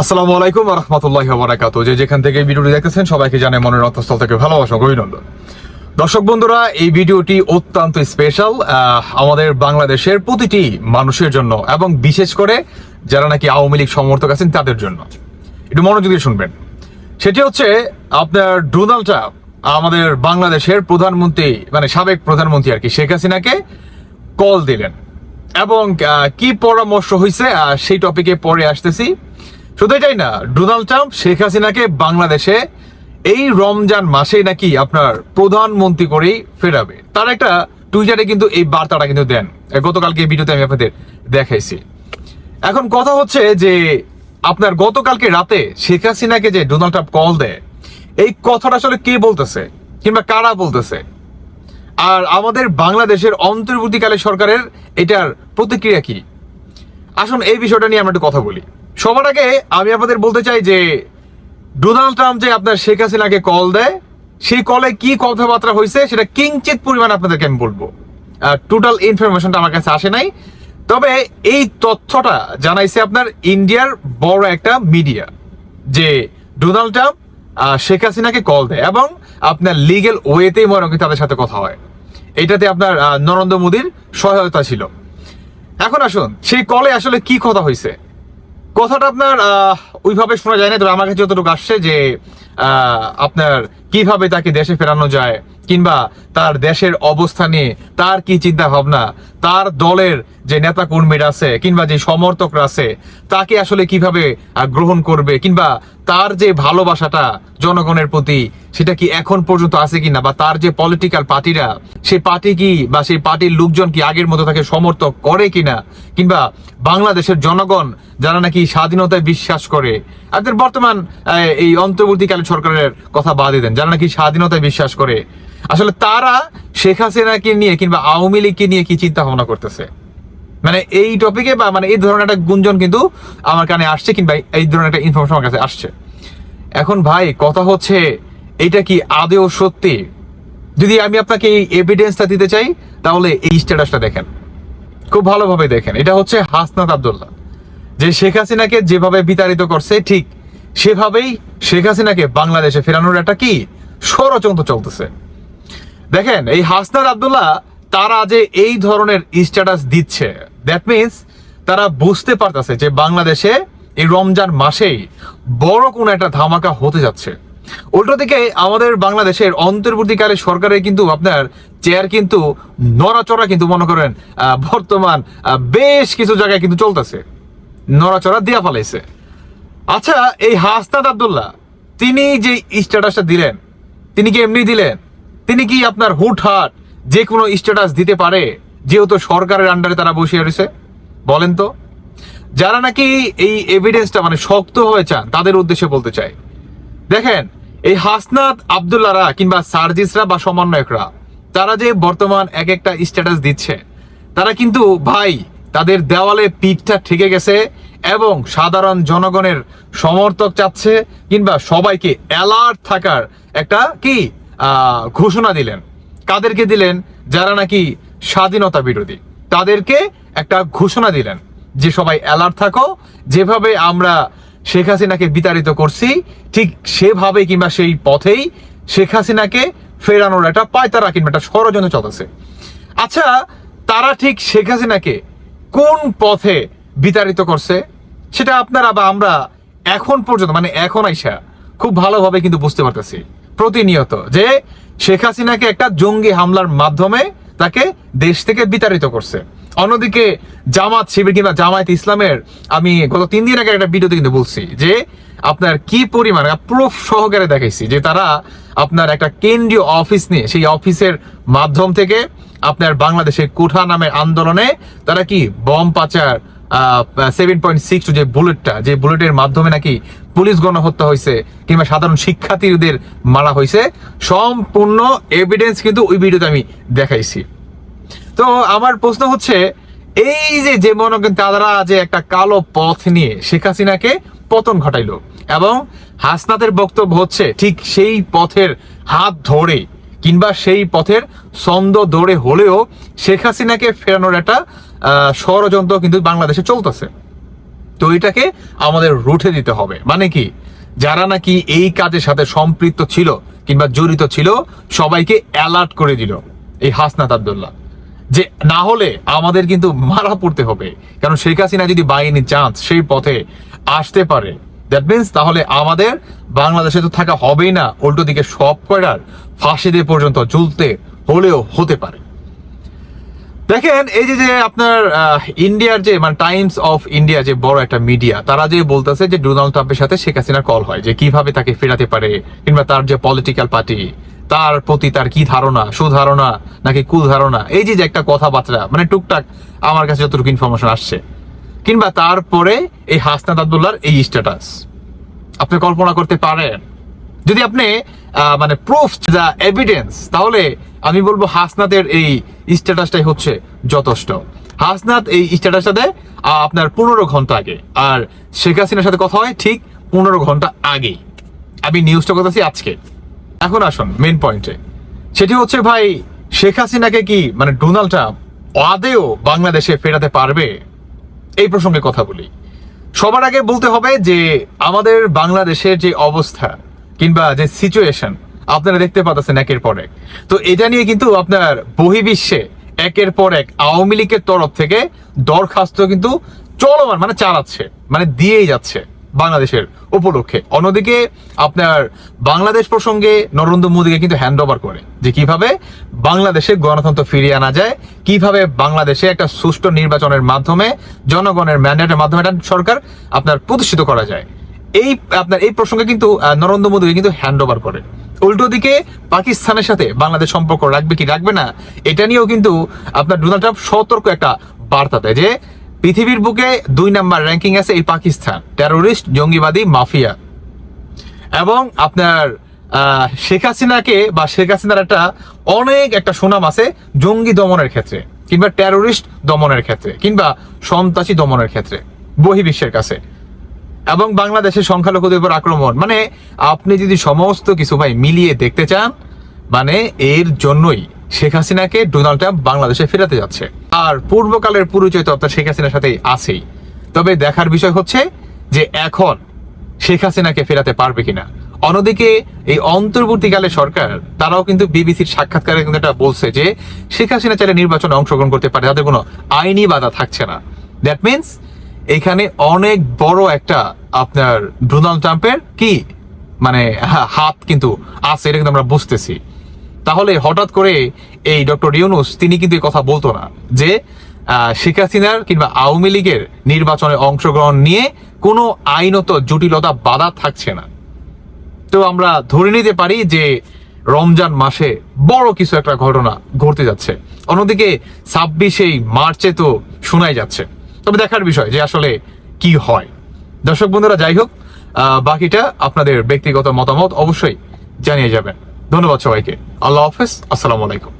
আসসালামু আলাইকুম রহমতুল্লাহ বারাকাত যে যেখান থেকে ভিডিওটি দেখতেছেন, সবাইকে জানে মনের অন্তঃস্থল থেকে ভালোবাসা অভিনন্দন। দর্শক বন্ধুরা, এই ভিডিওটি অত্যন্ত স্পেশাল আমাদের বাংলাদেশের প্রতিটি মানুষের জন্য এবং বিশেষ করে যারা নাকি আওয়ামী লীগ সমর্থক আছেন, তাদের জন্য। একটু মনোযোগ দিয়ে শুনবেন। সেটি হচ্ছে, আপনার ডোনাল্ড ট্রাম্প, আমাদের বাংলাদেশের প্রধানমন্ত্রী মানে সাবেক প্রধানমন্ত্রী আর কি, শেখ হাসিনাকে কল দিলেন। এবং কি পরামর্শ হয়েছে সেই টপিকে পরে আসতেছি। শুধু এটাই না, ডোনাল্ড ট্রাম্প, শেখ হাসিনাকে বাংলাদেশে এই রমজান মাসেই নাকি আপনার প্রধানমন্ত্রী করেই ফেরাবে। তার একটা টুইটারে কিন্তু এই বার্তাটা কিন্তু দেন। গতকালকে ভিডিওতে আমি আপনাদের দেখাইছি। এখন কথা হচ্ছে যে, আপনার গতকালকে রাতে শেখ হাসিনাকে যে ডোনাল্ড ট্রাম্প কল দেয়, এই কথাটা আসলে কে বলতেছে কিংবা কারা বলতেছে? আর আমাদের বাংলাদেশের অন্তর্বর্তীকালে সরকারের এটার প্রতিক্রিয়া কি? আসুন, এই বিষয়টা নিয়ে আমরা একটু কথা বলি। সবার আগে আমি আপনাদের বলতে চাই যে, ডোনাল্ড ট্রাম্প যে আপনার শেখ হাসিনাকে কল দেয়, সেই কলে কি কথাবার্তা হয়েছে সেটা কিঞ্চিত পরিমাণ আপনাদেরকে আমি বলব। টোটাল ইনফরমেশনটা আমার কাছে আসে নাই। তবে এই তথ্যটা জানাইছে আপনার ইন্ডিয়ার বড় একটা মিডিয়া, যে ডোনাল্ড ট্রাম্প শেখ হাসিনাকে কল দেয় এবং আপনার লিগেল ওয়েতেই মনে তাদের সাথে কথা হয়। এটাতে আপনার নরেন্দ্র মোদীর সহায়তা ছিল। এখন আসুন, সেই কলে আসলে কি কথা হয়েছে কথাটা আপনার ওইভাবে শোনা যায় না তবে আমার কাছে যতটুকু আসছে যে আপনার কীভাবে তাকে দেশে ফেরানো যায়, কিংবা তার দেশের অবস্থা নিয়ে তার কি চিন্তা ভাবনা তার দলের যে নেতা কর্মীরা আছে কিংবা যে সমর্থকরা আছে, তাকে আসলে কীভাবে গ্রহণ করবে কিংবা তার যে ভালোবাসাটা জনগণের প্রতি, সেটা কি এখন পর্যন্ত আছে কিনা বা তার যে পলিটিক্যাল পার্টিরা সেই পার্টি কি বা সেই পার্টির লোকজন কি আগের মতো তাকে সমর্থক করে কিনা? কিংবা বাংলাদেশের জনগণ যারা নাকি স্বাধীনতায় বিশ্বাস করে আপনার বর্তমান এই অন্তর্বর্তীকালীন সরকারের কথা বাদে দেন, যারা নাকি স্বাধীনতায় বিশ্বাস করে, আসলে তারা শেখ হাসিনাকে নিয়ে কিংবা আওয়ামী লীগকে নিয়ে কি চিন্তা ভাবনা করতেছে? মানে এই টপিকে বা মানে এই ধরনের একটা গুঞ্জন কিন্তু আমার কানে আসছে কিংবা এই ধরনের একটা ইনফরমেশন আমার কাছে আসছে। এখন ভাই, কথা হচ্ছে, এটা কি আদেও সত্যি? যদি আমি আপনাকে এই এভিডেন্সটা দিতে চাই, তাহলে এই স্ট্যাটাসটা দেখেন। খুব ভালোভাবে দেখেন। এটা হচ্ছে হাসনাত আব্দুল্লাহ। যে শেখ হাসিনাকে যেভাবে বিতাড়িত করছে, ঠিক সেভাবেই শেখ হাসিনাকে বাংলাদেশে ফেরানোর একটা কি ষড়যন্ত্র চলতেছে। দেখেন, এই হাসনাত আব্দুল্লাহ তারা যে এই ধরনের স্ট্যাটাস দিচ্ছে দ্যাট মিন্স তারা বুঝতে পারতেছে যে বাংলাদেশে এই রমজান মাসেই বড় কোনো একটা ধামাকা হতে যাচ্ছে। উল্টো দিকে আমাদের বাংলাদেশের অন্তর্বর্তীকালে সরকারের কিন্তু আপনার চেয়ার কিন্তু নড়াচড়া কিন্তু মনে করেন বর্তমান বেশ কিছু জায়গায় কিন্তু চলতেছে। নড়াচড়া দিয়া ফেলাইছে। আচ্ছা এই হাসনাত আব্দুল্লাহ, তিনি যে স্ট্যাটাসটা দিলেন, তিনি কি এমনি দিলেন? তিনি কি আপনার হুট হুটহাট যে কোনো স্ট্যাটাস দিতে পারে? যেহেতু সরকারের আন্ডারে তারা বসে রয়েছে, বলেন তো। যারা নাকি এই এভিডেন্সটা মানে শক্ত হয়ে চান, তাদের উদ্দেশ্যে বলতে চাই। দেখেন, এই হাসনাত আবদুল্লাহরা কিংবা সার্জিসরা বা সমন্বয়করা, তারা যে বর্তমান এক একটা স্ট্যাটাস দিচ্ছে, তারা কিন্তু ভাই, তাদের দেওয়ালে পিঠটা ঠেকে গেছে এবং সাধারণ জনগণের সমর্থক চাচ্ছে কিংবা সবাইকে অ্যালার্ট থাকার একটা কি ঘোষণা দিলেন। কাদেরকে দিলেন? যারা নাকি স্বাধীনতা বিরোধী। তাদেরকে একটা ঘোষণা দিলেন যে সবাই অ্যালার্ট থাকো। যেভাবে আমরা শেখ হাসিনাকে বিতাড়িত করছি, ঠিক সেভাবে কিংবা সেই পথেই শেখ হাসিনাকে ফেরানোর একটা পায়তারা কিংবা একটা ষড়যন্ত্র চলতেছে। আচ্ছা তারা ঠিক শেখ হাসিনাকে কোন পথে বিতাড়িত করছে, সেটা আপনারা বা আমরা এখন পর্যন্ত মানে এখন আইসা খুব ভালোভাবে কিন্তু বুঝতে পারতেছি। প্রতিনিয়ত যে শেখ হাসিনাকে একটা জঙ্গি হামলার মাধ্যমে তাকে দেশ থেকে বিতাড়িত করছে। অন্যদিকে জামাত শিবির কিংবা জামায়াত ইসলামের, আমি গত তিন দিন আগে একটা ভিডিওতে কিন্তু বলছি যে, আপনার কি পরিমাণ প্রুফ সহকারে দেখাইছি যে তারা আপনার একটা কেন্দ্রীয় অফিস নিয়ে, সেই অফিসের মাধ্যম থেকে আপনার বাংলাদেশের কোঠা নামে আন্দোলনে তারা কি বম পাচার সেভেন পয়েন্ট সিক্স যে বুলেটটা যে বুলেটের মাধ্যমে নাকি পুলিশ গণহত্যা হয়েছে কিংবা সাধারণ শিক্ষার্থীদের মারা হয়েছে, সম্পূর্ণ এভিডেন্স কিন্তু ওই ভিডিওতে আমি দেখাইছি। তো আমার প্রশ্ন হচ্ছে, এই যে যে মনে তারা যে একটা কালো পথ নিয়ে শেখ হাসিনাকে পতন ঘটাইলো, এবং হাসনাতের বক্তব্য হচ্ছে ঠিক সেই পথের হাত ধরে কিংবা সেই পথের ছন্দ ধরে হলেও শেখ হাসিনাকে ফেরানোর একটা ষড়যন্ত্র কিন্তু বাংলাদেশে চলতেছে। তো এটাকে আমাদের রুঠে দিতে হবে। মানে কি? যারা নাকি এই কাজের সাথে সম্পৃক্ত ছিল কিংবা জড়িত ছিল, সবাইকে অ্যালার্ট করে দিল এই হাসনাত আবদুল্লাহ। যে না হলে আমাদের কিন্তু মারা পড়তে হবে। কারণ শেখ হাসিনা যদি বাইনি চান্স সেই পথে আসতে পারে দ্যাট মিনস তাহলে আমাদের বাংলাদেশে তো থাকা হবেই না। উল্টো দিকে সব কয়টার ফাঁসি পর্যন্ত ঝুলতে হলেও হতে পারে। দেখেন, এই যে যে আপনার ইন্ডিয়ার যে মানে টাইমস অফ ইন্ডিয়া যে বড় একটা মিডিয়া তারা যে বলতেছে যে ডোনাল্ড ট্রাম্পের সাথে শেখ হাসিনার কল হয়, যে কীভাবে তাকে ফেরাতে পারে, কিংবা তার যে পলিটিক্যাল পার্টি তার প্রতি তার কি ধারণা, সুধারণা, নাকি কুল ধারণা, এই যে যে একটা কথাবার্তা মানে টুকটাক আমার কাছে যতটুকু ইনফরমেশন আসছে। কিংবা তারপরে এই হাসনাত আবদুল্লার এই স্ট্যাটাস আপনি কল্পনা করতে পারেন, যদি আপনি মানে প্রুফ যা এভিডেন্স তাহলে আমি বলব হাসনাতের এই স্ট্যাটাসটাই হচ্ছে যথেষ্ট। হাসনাত এই স্ট্যাটাসটা দেয় আপনার পনেরো ঘণ্টা আগে। আর শেখ হাসিনার সাথে কথা হয় ঠিক পনেরো ঘণ্টা আগেই। আমি নিউজটা করতেছি আজকে। এখন আসুন মেন পয়েন্টে সেটি হচ্ছে ভাই, শেখ হাসিনাকে কি মানে ডোনাল্ড ট্রাম্প আদেও বাংলাদেশে ফেরাতে পারবে? এই প্রসঙ্গে কথা বলি। সবার আগে বলতে হবে যে, আমাদের বাংলাদেশের যে অবস্থা কিংবা যে সিচুয়েশন আপনারা দেখতে পাচ্ছেন একের পর এক। তো এটা নিয়ে কিন্তু আপনার বহির্বিশ্বে একের পর এক আওয়ামী লীগের তরফ থেকে দরখাস্ত কিন্তু চলমান মানে চালাচ্ছে মানে দিয়েই যাচ্ছে বাংলাদেশের উপলক্ষে। অন্যদিকে আপনার বাংলাদেশ প্রসঙ্গে নরেন্দ্র মোদীকে কিন্তু হ্যান্ড ওভার করে যে কীভাবে বাংলাদেশে গণতন্ত্র ফিরিয়ে আনা যায়, কীভাবে বাংলাদেশে একটা সুষ্ঠু নির্বাচনের মাধ্যমে, জনগণের ম্যান্ডেটের মাধ্যমে একটা সরকার আপনার প্রতিষ্ঠিত করা যায়। এই আপনার এই প্রসঙ্গে কিন্তু নরেন্দ্র মোদীকে কিন্তু হ্যান্ড ওভার করে। উল্টো দিকে পাকিস্তানের সাথে বাংলাদেশ সম্পর্ক রাখবে কি রাখবে না, এটা নিয়েও কিন্তু আপনার ডোনাল্ড ট্রাম্প সতর্ক একটা বার্তা দেয় যে পৃথিবীর বুকে দুই নাম্বার র্যাঙ্কিং আছে এই পাকিস্তান টেরোরিস্ট জঙ্গিবাদী, মাফিয়া। এবং আপনার শেখ হাসিনাকে বা শেখ হাসিনার একটা অনেক একটা সুনাম আছে জঙ্গি দমনের ক্ষেত্রে, কিংবা টেরোরিস্ট দমনের ক্ষেত্রে, কিংবা সন্ত্রাসী দমনের ক্ষেত্রে, বহির্বিশ্বের কাছে। এবং বাংলাদেশের সংখ্যালঘুদের উপর আক্রমণ। মানে আপনি যদি সমস্ত কিছু, ভাই, মিলিয়ে দেখতে চান মানে এর জন্যই শেখ হাসিনাকে ডোনাল্ড ট্রাম্প বাংলাদেশে ফেরাতে যাচ্ছে। আর পূর্বকালের পরিচয় তো আপনার শেখ হাসিনার সাথেই আছেই। তবে দেখার বিষয় হচ্ছে যে এখন শেখ হাসিনাকে ফেরাতে পারবে কিনা। অন্যদিকে, এই অন্তর্বর্তীকালে সরকার, তারাও কিন্তু বিবিসির সাক্ষাৎকারে কিন্তু এটা বলছে যে, শেখ হাসিনা চাইলে নির্বাচনে অংশগ্রহণ করতে পারে, তাদের কোনো আইনি বাধা থাকছে না। দ্যাট মিনস এখানে অনেক বড় একটা আপনার ডোনাল্ড ট্রাম্পের কি? মানে হাত কিন্তু আছে, এটা কিন্তু আমরা বুঝতেছি। তাহলে হঠাৎ করে এই ডক্টর ইউনুস, তিনি কিন্তু এই কথা বলতো না যে শেখ হাসিনার কিংবা আওয়ামী লীগের নির্বাচনে অংশগ্রহণ নিয়ে কোনো আইনত জটিলতা বাধা থাকছে না। তো আমরা ধরে নিতে পারি যে রমজান মাসে বড় কিছু একটা ঘটনা ঘটতে যাচ্ছে। অন্যদিকে ছাব্বিশেই মার্চে তো শোনাই যাচ্ছে। তবে দেখার বিষয় যে আসলে কি হয়। দর্শক বন্ধুরা, যাই হোক বাকিটা আপনাদের ব্যক্তিগত মতামত অবশ্যই জানিয়ে যাবেন। ধন্যবাদ সবাইকে। আল্লাহ হাফেজ। আসসালামু আলাইকুম।